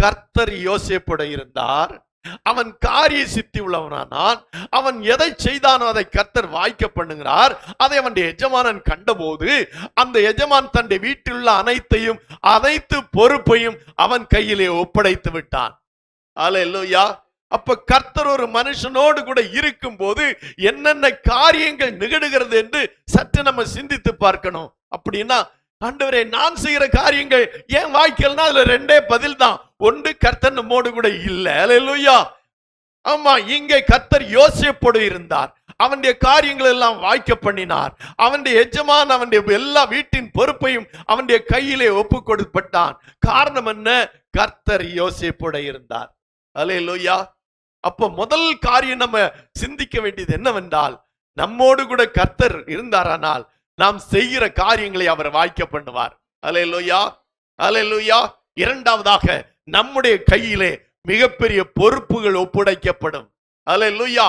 கர்த்தர் யோசேப்புட இருந்தார். அவன் காரிய சித்தி உள்ளவனானான். அவன் எதை செய்தானோ அதை கர்த்தர் வாய்க்க பண்ணுகிறார். அதை அவனுடைய எஜமானன் கண்டபோது அந்த எஜமான் தன்னுடைய வீட்டில் உள்ள அனைத்தையும் அனைத்து பொறுப்பையும் அவன் கையிலே ஒப்படைத்து விட்டான். அல்லேலூயா அப்ப கர்த்தர் ஒரு மனுஷனோடு கூட இருக்கும் போது என்னென்ன காரியங்கள் நிகழுகிறது என்று சற்று நம்ம சிந்தித்து பார்க்கணும். அப்படின்னா ஆண்டவரே நான் செய்கிற காரியங்கள் ஏன் வாய்க்கல்னா அதுல ரெண்டே பதில் தான் ஒன்று கர்த்தர் நம்மோடு கூட இல்ல. அல்லேலூயா ஆமா இங்கே கர்த்தர் யோசிப்போடு இருந்தார். அவனுடைய காரியங்கள் எல்லாம் வாய்க்க பண்ணினார். அவனுடைய எஜமான் அவனுடைய எல்லா வீட்டின் பொறுப்பையும் அவனுடைய கையிலே ஒப்பு கொடுப்பட்டான். காரணம் என்ன? கர்த்தர் யோசிப்போட இருந்தார். அல்லேலூயா அப்ப முதல் காரியம் நம்ம சிந்திக்க வேண்டியது என்னவென்றால் நம்மோடு கூட கர்த்தர் இருந்தாரானால் நாம் செய்கிற காரியங்களை அவர் வாய்க்க பண்ணுவார். அல்லேலூயா அல்லேலூயா இரண்டாவதாக நம்முடைய கையிலே மிகப்பெரிய பொறுப்புகள் ஒப்படைக்கப்படும். அல்லேலூயா